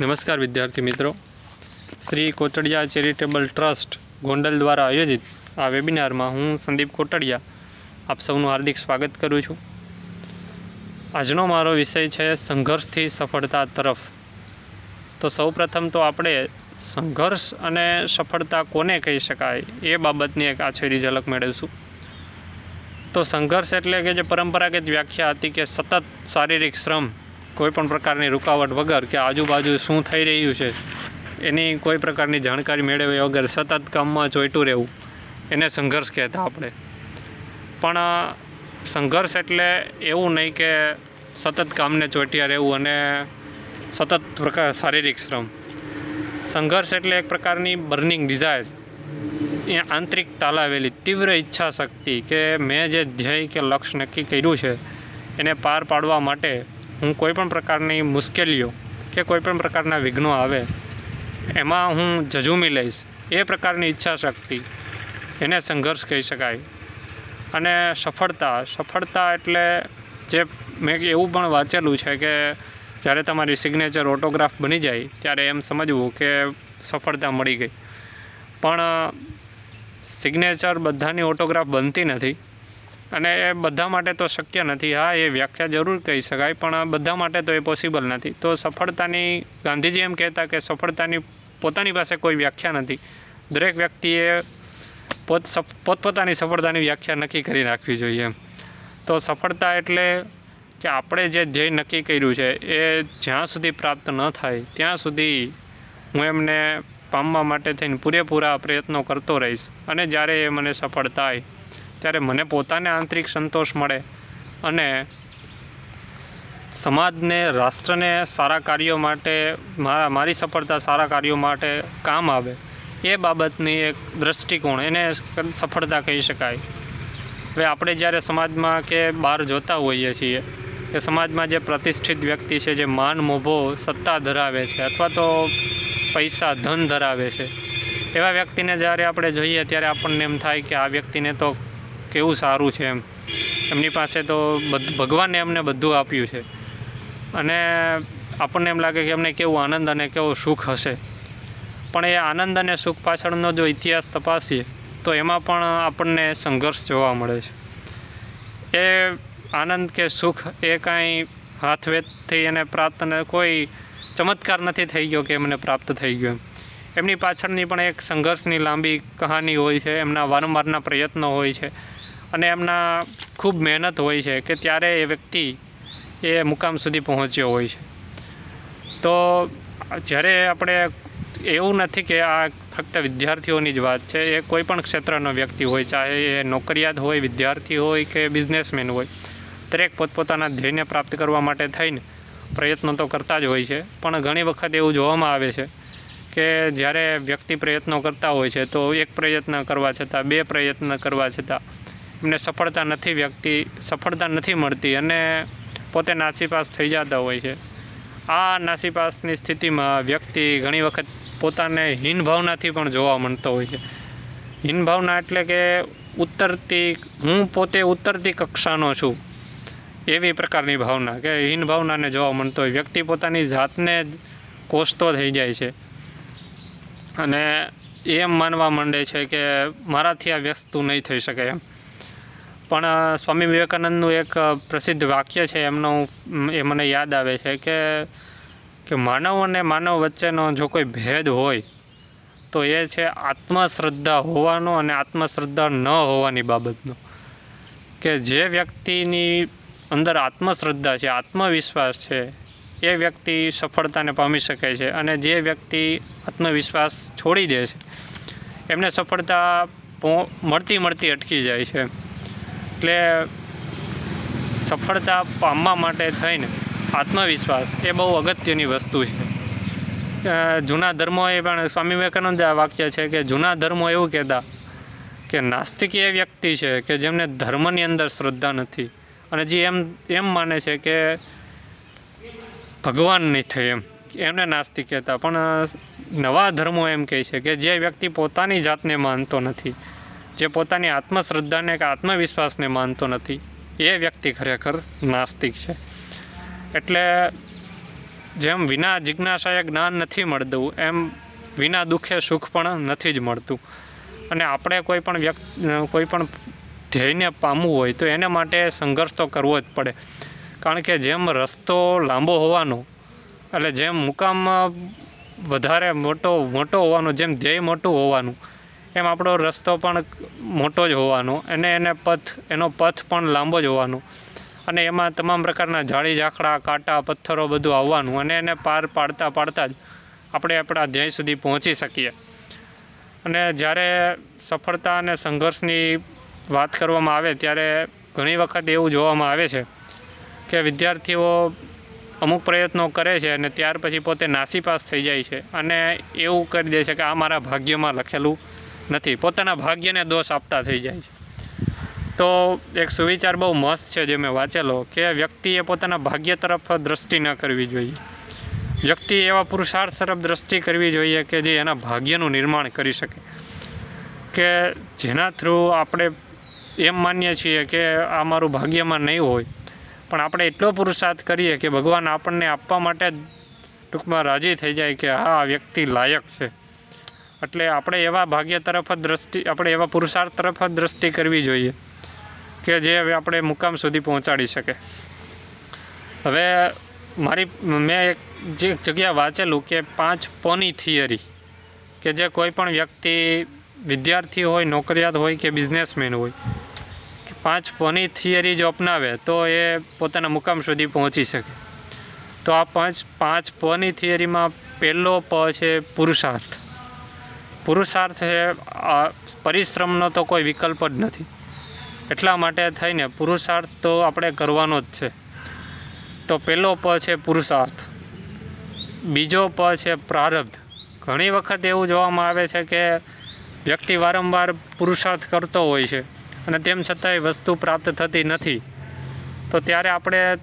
નમસ્કાર વિદ્યાર્થી મિત્રો. શ્રી કોટડિયા ચેરિટેબલ ટ્રસ્ટ ગોંડલ દ્વારા આયોજિત આ વેબિનારમાં હું સંદીપ કોટડિયા આપ સૌનું હાર્દિક સ્વાગત કરું છું. આજનો મારો વિષય છે સંઘર્ષથી સફળતા તરફ. તો સૌપ્રથમ તો આપણે સંઘર્ષ અને સફળતા કોને કહી શકાય એ બાબતની એક આછેરી ઝલક મેળવીશું. તો સંઘર્ષ એટલે કે જે પરંપરાગત વ્યાખ્યા હતી કે સતત શારીરિક શ્રમ કોઈ પણ પ્રકારની રૂકાવટ વગર કે આજુબાજુ શું થઈ રહ્યું છે, એની કોઈ પ્રકારની જાણકારી મેળવ્યા વગર સતત કામમાં ચોંટ્યું રહેવું, એને સંઘર્ષ કહેતા આપણે. પણ સંઘર્ષ એટલે એવું નહીં કે સતત કામને ચોંટ્યા રહેવું અને સતત પ્રકાર શારીરિક શ્રમ. સંઘર્ષ એટલે એક પ્રકારની બર્નિંગ ડિઝાયર. એ આંતરિક તાલાવેલી તીવ્ર ઈચ્છા શક્તિ કે મેં જે ધ્યેય કે લક્ષ્ય નક્કી કર્યું છે, એને પાર પાડવા માટે હું કોઈપણ પ્રકારની મુશ્કેલીઓ કે કોઈપણ પ્રકારના વિઘ્નો આવે, એમાં હું જજુમી લઈશ. એ પ્રકારની ઈચ્છા શક્તિ એને સંઘર્ષ કહી શકાય. અને સફળતા સફળતા એટલે જે મેં એવું પણ વાંચેલું છે કે જ્યારે તમારી સિગ્નેચર ઓટોગ્રાફ બની જાય, ત્યારે એમ સમજવું કે સફળતા મળી ગઈ. પણ સિગ્નેચર બધાની ઓટોગ્રાફ બનતી નથી. અને એ બધા માટે તો શક્ય નથી. હા, એ વ્યાખ્યા જરૂર કહી શકાય, પણ બધા માટે તો એ પોસિબલ નથી. તો સફળતાની, ગાંધીજી એમ કહેતા કે સફળતાની પોતાની પાસે કોઈ વ્યાખ્યા નથી. દરેક વ્યક્તિએ પોત પોતપોતાની સફળતાની વ્યાખ્યા નક્કી કરી રાખવી જોઈએ એમ. તો સફળતા એટલે કે આપણે જે ધ્યેય નક્કી કર્યું છે, એ જ્યાં સુધી પ્રાપ્ત ન થાય, ત્યાં સુધી હું એમને પામવા માટે થઈને પૂરેપૂરા પ્રયત્નો કરતો રહીશ. અને જ્યારે એ મને સફળ થાય ત્યારે મને પોતાને આંતરિક સંતોષ મળે અને સમાજને, રાષ્ટ્રને સારા કાર્યો માટે મારા મારી સફળતા સારા કાર્યો માટે કામ આવે. એ બાબતની એક દૃષ્ટિકોણ એને સફળતા કહી શકાય. હવે આપણે જ્યારે સમાજમાં કે બહાર જોતા હોઈએ છીએ, કે સમાજમાં જે પ્રતિષ્ઠિત વ્યક્તિ છે, જે માન મોભો સત્તા ધરાવે છે, અથવા તો પૈસા, ધન ધરાવે છે, એવા વ્યક્તિને જ્યારે આપણે જોઈએ, ત્યારે આપણને એમ થાય કે આ વ્યક્તિને તો કેવું સારું છે એમ. એમની પાસે તો બધ ભગવાને એમને બધું આપ્યું છે. અને આપણને એમ લાગે કે એમને કેવું આનંદ અને કેવું સુખ હશે. પણ એ આનંદ અને સુખ પાછળનો જો ઇતિહાસ તપાસીએ, તો એમાં પણ આપણને સંઘર્ષ જોવા મળે છે. એ આનંદ કે સુખ એ કાંઈ હાથવેદથી એને પ્રાપ્ત કોઈ ચમત્કાર નથી થઈ ગયો કે એમને પ્રાપ્ત થઈ ગયો એમ. એમની પાછળની પણ એક સંઘર્ષની લાંબી કહાની હોય છે, એમના વારંવારના પ્રયત્નો હોય છે અને એમના ખૂબ મહેનત હોય છે કે ત્યારે એ વ્યક્તિ એ મુકામ સુધી પહોંચ્યો હોય છે. તો જ્યારે આપણે એવું નથી કે આ ફક્ત વિદ્યાર્થીઓની જ વાત છે, એ કોઈ પણ ક્ષેત્રનો વ્યક્તિ હોય, ચાહે એ નોકરિયાત હોય, વિદ્યાર્થી હોય કે બિઝનેસમેન હોય, દરેક પોતપોતાના ધ્યેયને પ્રાપ્ત કરવા માટે થઈને પ્રયત્નો તો કરતા જ હોય છે, પણ ઘણી વખત એવું જોવામાં આવે છે કે જ્યારે વ્યક્તિ પ્રયત્નો કરતા હોય છે, તો એક પ્રયત્ન કરવા છતાં, બે પ્રયત્ન કરવા છતાં, એમને સફળતા નથી વ્યક્તિ, સફળતા નથી મળતી અને પોતે નાસીપાસ થઈ જતા હોય છે. આ નાસીપાસની સ્થિતિમાં વ્યક્તિ ઘણી વખત પોતાને હીનભાવનાથી પણ જોવા મળતો હોય છે. હીનભાવના એટલે કે ઉત્તરતી હું પોતે ઉત્તરતી કક્ષાનો છું, એવી પ્રકારની ભાવના કે હીન ભાવનાને જોવા મળતો હોય. વ્યક્તિ પોતાની જાતને જ કોસતો થઈ જાય છે. અને એમ માનવા માંડે છે કે મારાથી આ વસ્તુ નહીં થઈ શકે એમ. પણ સ્વામી વિવેકાનંદનું એક પ્રસિદ્ધ વાક્ય છે, એમનું એ મને યાદ આવે છે કે કે માનવ અને માનવ વચ્ચેનો જો કોઈ ભેદ હોય, તો એ છે આત્મશ્રદ્ધા હોવાનો અને આત્મશ્રદ્ધા ન હોવાની બાબતનો. કે જે વ્યક્તિની અંદર આત્મશ્રદ્ધા છે, આત્મવિશ્વાસ છે એ વ્યક્તિ સફળતાને પામી શકે છે અને જે વ્યક્તિ આત્મવિશ્વાસ છોડી દે છે, એમને સફળતા મળતી મળતી અટકી જાય છે. એટલે સફળતા પામવા માટે થઈને આત્મવિશ્વાસ એ બહુ અગત્યની વસ્તુ છે. જૂના જૂના ધર્મોએ પણ સ્વામી વિવેકાનંદ આ વાક્ય છે કે જૂના ધર્મો એવું કહેતા કે નાસ્તિક એ વ્યક્તિ છે કે જેમને ધર્મની અંદર શ્રદ્ધા નથી અને જે એમ એમ માને છે કે ભગવાન નહીં થાય એમ. એમને નાસ્તિક કહેતા. પણ નવા ધર્મો એમ કહે છે કે જે વ્યક્તિ પોતાની જાતને માનતો નથી, જે પોતાની આત્મશ્રદ્ધાને કે આત્મવિશ્વાસને માનતો નથી, એ વ્યક્તિ ખરેખર નાસ્તિક છે. એટલે જેમ વિના જિજ્ઞાસાએ જ્ઞાન નથી મળતું, એમ વિના દુઃખે સુખ પણ નથી જ મળતું. અને આપણે કોઈ પણ વ્યક્તિ, કોઈ પણ ધ્યેયને પામવું હોય તો એને માટે સંઘર્ષ તો કરવો જ પડે. કારણ કે જેમ રસ્તો લાંબો હોવાનો, એટલે જેમ મુકામ વધારે મોટો મોટો હોવાનો, જેમ ધ્યેય મોટું હોવાનું, એમ આપણો રસ્તો પણ મોટો જ હોવાનો અને એને પથ, એનો પથ પણ લાંબો જ હોવાનો. અને એમાં તમામ પ્રકારના જાળી ઝાખડા કાંટા, પથ્થરો બધું આવવાનું અને એને પાર પાડતા પાડતા જ આપણે આપણા ધ્યેય સુધી પહોંચી શકીએ. અને જ્યારે સફળતા અને સંઘર્ષની વાત કરવામાં આવે, ત્યારે ઘણી વખત એવું જોવામાં આવે છે કે વિદ્યાર્થીઓ અમુક પ્રયત્નો કરે છે અને ત્યાર પછી પોતે નાસીપાસ થઈ જાય છે. અને એવું કરી દે છે કે આ મારા ભાગ્યમાં લખેલું નથી. પોતાના ભાગ્યને દોષ આપતા થઈ જાય છે. તો એક સુવિચાર બહુ મસ્ત છે જે મેં વાંચેલો કે વ્યક્તિએ પોતાના ભાગ્ય તરફ દ્રષ્ટિ ન કરવી જોઈએ. વ્યક્તિએ એવા પુરુષાર્થ તરફ દ્રષ્ટિ કરવી જોઈએ કે જે એના ભાગ્યનું નિર્માણ કરી શકે. કે જેના થ્રુ આપણે એમ માનીએ છીએ કે આ મારું ભાગ્યમાં નહીં હોય પણ આપણે એટલો પુરુષાર્થ કરીએ કે ભગવાન આપણને આપવા માટે ટૂંકમાં રાજી થઈ જાય કે હા, આ વ્યક્તિ લાયક છે. એટલે આપણે એવા ભાગ્ય તરફ જ દ્રષ્ટિ, આપણે એવા પુરુષાર્થ તરફ જ દ્રષ્ટિ કરવી જોઈએ કે જે હવે આપણે મુકામ સુધી પહોંચાડી શકે. હવે મારી, મેં એક જે જગ્યા વાંચેલું કે પાંચ પોની થિયરી કે જે કોઈ પણ વ્યક્તિ વિદ્યાર્થી હોય, નોકરિયાત હોય કે બિઝનેસમેન હોય પાંચ પોની થિયરી જો અપનાવે, તો એ પોતાના મુકામ સુધી પહોંચી શકે. તો આ પાંચ પાંચ પની થિયરીમાં પહેલો પ છે પુરુષાર્થ. પુરુષાર્થ આ પરિશ્રમનો તો કોઈ વિકલ્પ જ નથી. એટલા માટે થઈને પુરુષાર્થ તો આપણે કરવાનો જ છે. તો પહેલો પ છે પુરુષાર્થ. બીજો પ છે પ્રારબ્ધ. ઘણી વખત એવું જોવામાં આવે છે કે વ્યક્તિ વારંવાર પુરુષાર્થ કરતો હોય છે. અને તેમ છતાંય વસ્તુ પ્રાપ્ત થતી નથી. તો ત્યારે આપણે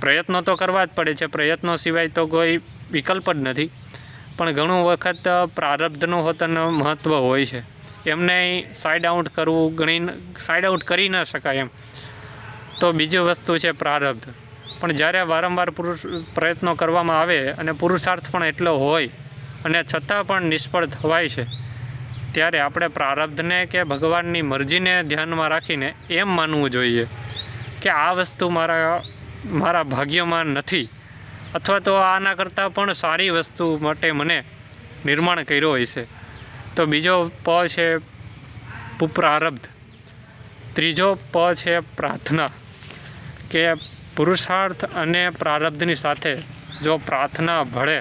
પ્રયત્નો તો કરવા જ પડે છે. પ્રયત્નો સિવાય તો કોઈ વિકલ્પ જ નથી. પણ ઘણું વખત પ્રારબ્ધનું હોતન મહત્ત્વ હોય છે. એમને સાઇડ આઉટ કરવું ગણી સાઇડ આઉટ કરી ન શકાય એમ. તો બીજી વસ્તુ છે પ્રારબ્ધ. પણ જ્યારે વારંવાર પુરુષ, પ્રયત્નો કરવામાં આવે અને પુરુષાર્થ પણ એટલો હોય અને છતાં પણ નિષ્ફળ થવાય છે ત્યારે આપણે પ્રારબ્ધને કે ભગવાનની મરજીને ધ્યાનમાં રાખીને એમ માનવું જોઈએ કે આ વસ્તુ મારા મારા ભાગ્યમાં નથી અથવા તો આના કરતાં પણ સારી વસ્તુ માટે મને નિર્માણ કર્યો હોય છે. તો બીજો પ છે પ્રારબ્ધ ત્રીજો પ છે પ્રાર્થના. કે પુરુષાર્થ અને પ્રારબ્ધની સાથે જો પ્રાર્થના ભળે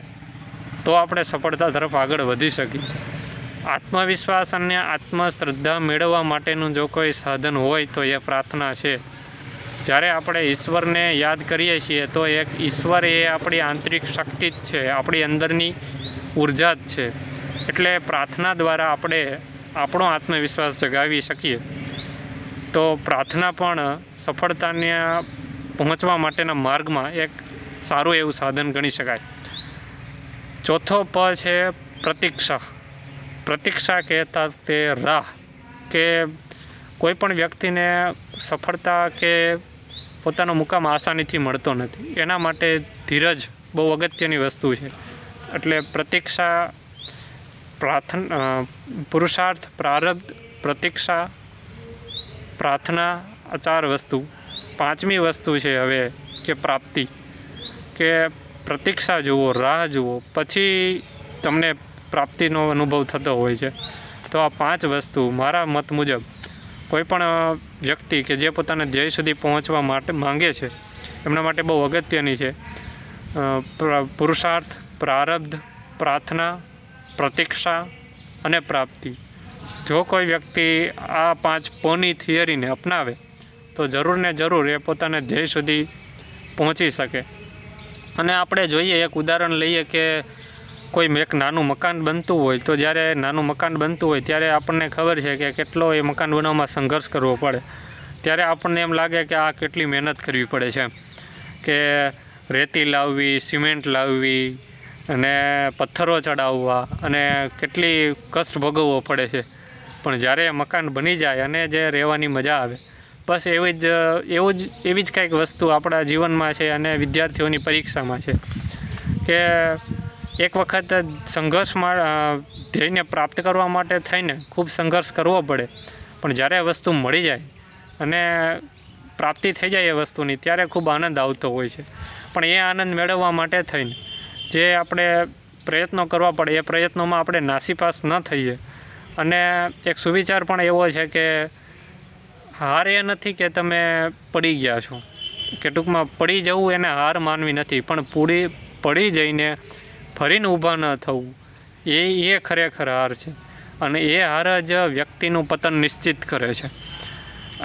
તો આપણે સફળતા તરફ આગળ વધી શકીએ. આત્મવિશ્વાસ અને આત્મશ્રદ્ધા મેળવવા માટેનું જો કોઈ સાધન હોય તો એ પ્રાર્થના છે. જ્યારે આપણે ઈશ્વરને યાદ કરીએ છીએ, તો એક ઈશ્વર એ આપણી આંતરિક શક્તિ જ છે, આપણી અંદરની ઊર્જા જ છે. એટલે પ્રાર્થના દ્વારા આપણે આપણો આત્મવિશ્વાસ જગાવી શકીએ. તો પ્રાર્થના પણ સફળતાને પહોંચવા માટેના માર્ગમાં એક સારું એવું સાધન ગણી શકાય. ચોથો પ છે પ્રતીક્ષા. પ્રતીક્ષા કહેતા તે રાહ કે કોઈ પણ વ્યક્તિને સફળતા કે પોતાનો મુકામ આસાનીથી મળતો નથી. એના માટે ધીરજ બહુ અગત્યની વસ્તુ છે. એટલે પ્રતીક્ષા પ્રાર્થના પુરુષાર્થ, પ્રારબ્ધ, પ્રતીક્ષા, પ્રાર્થના આ ચાર વસ્તુ. પાંચમી વસ્તુ છે હવે કે પ્રાપ્તિ. કે પ્રતીક્ષા જુઓ, રાહ જુઓ. પછી તમને પ્રાપ્તિનો અનુભવ થતો હોય છે. તો આ પાંચ વસ્તુ મારા મત મુજબ કોઈપણ વ્યક્તિ કે જે પોતાના ધ્યેય સુધી પહોંચવા માટે માંગે છે, એમના માટે બહુ અગત્યની છે. પુરુષાર્થ, પ્રારબ્ધ, પ્રાર્થના, પ્રતીક્ષા અને પ્રાપ્તિ. જો કોઈ વ્યક્તિ આ પાંચ પોની થિયરીને અપનાવે, તો જરૂર ને જરૂર એ પોતાને ધ્યેય સુધી પહોંચી શકે. અને આપણે જોઈએ એક ઉદાહરણ લઈએ કે કોઈ એક નાનું મકાન બનતું હોય તો જ્યારે નાનું મકાન બનતું હોય ત્યારે આપણને ખબર છે કે કેટલો એ મકાન બનાવવામાં સંઘર્ષ કરવો પડે. ત્યારે આપણને એમ લાગે કે આ કેટલી મહેનત કરવી પડે છે. કે રેતી લાવવી, સિમેન્ટ લાવવી અને પથ્થરો ચડાવવા અને કેટલી કષ્ટ ભોગવવો પડે છે. પણ જ્યારે મકાન બની જાય અને જે રહેવાની મજા આવે, બસ એવી જ, એવું જ, એવી જ કંઈક વસ્તુ આપણા જીવનમાં છે અને વિદ્યાર્થીઓની પરીક્ષામાં છે. કે એક વખત સંઘર્ષમાં ધ્યેયને પ્રાપ્ત કરવા માટે થઈને ખૂબ સંઘર્ષ કરવો પડે. પણ જ્યારે એ વસ્તુ મળી જાય અને પ્રાપ્તિ થઈ જાય એ વસ્તુની, ત્યારે ખૂબ આનંદ આવતો હોય છે. પણ એ આનંદ મેળવવા માટે થઈને જે આપણે પ્રયત્નો કરવા પડે, એ પ્રયત્નોમાં આપણે નાસીપાસ ન થઈએ. અને એક સુવિચાર પણ એવો છે કે હાર એ નથી કે તમે પડી ગયા છો. કે ટૂંકમાં પડી જવું એને હાર માનવી નથી, પણ પૂરી પડી જઈને ફરીને ઊભા ન થવું. એ એ ખરેખર હાર છે. અને એ હાર જ વ્યક્તિનું પતન નિશ્ચિત કરે છે.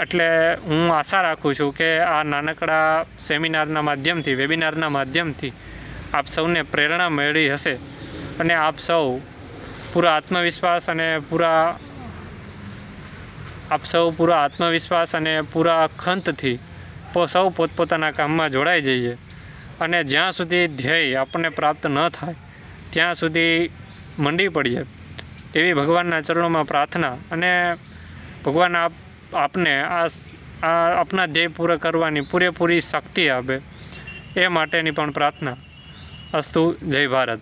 એટલે હું આશા રાખું છું કે આ નાનકડા સેમિનારના માધ્યમથી, વેબિનારના માધ્યમથી આપ સૌને પ્રેરણા મળી હશે અને આપ સૌ પૂરા આત્મવિશ્વાસ અને પૂરા આપ સૌ પૂરા આત્મવિશ્વાસ અને પૂરા ખંતથી સૌ પોતપોતાના કામમાં જોડાઈ જઈએ. અને જ્યાં સુધી ધ્યેય આપણને પ્રાપ્ત ન થાય, ત્યાં સુધી મંડી પડીએ. એવી ભગવાનના ચરણોમાં પ્રાર્થના અને ભગવાન આપ, આપને આ આપના ધ્યેય પૂરા કરવાની પૂરેપૂરી શક્તિ આપે. એ માટેની પણ પ્રાર્થના. અસ્તુ જય ભારત.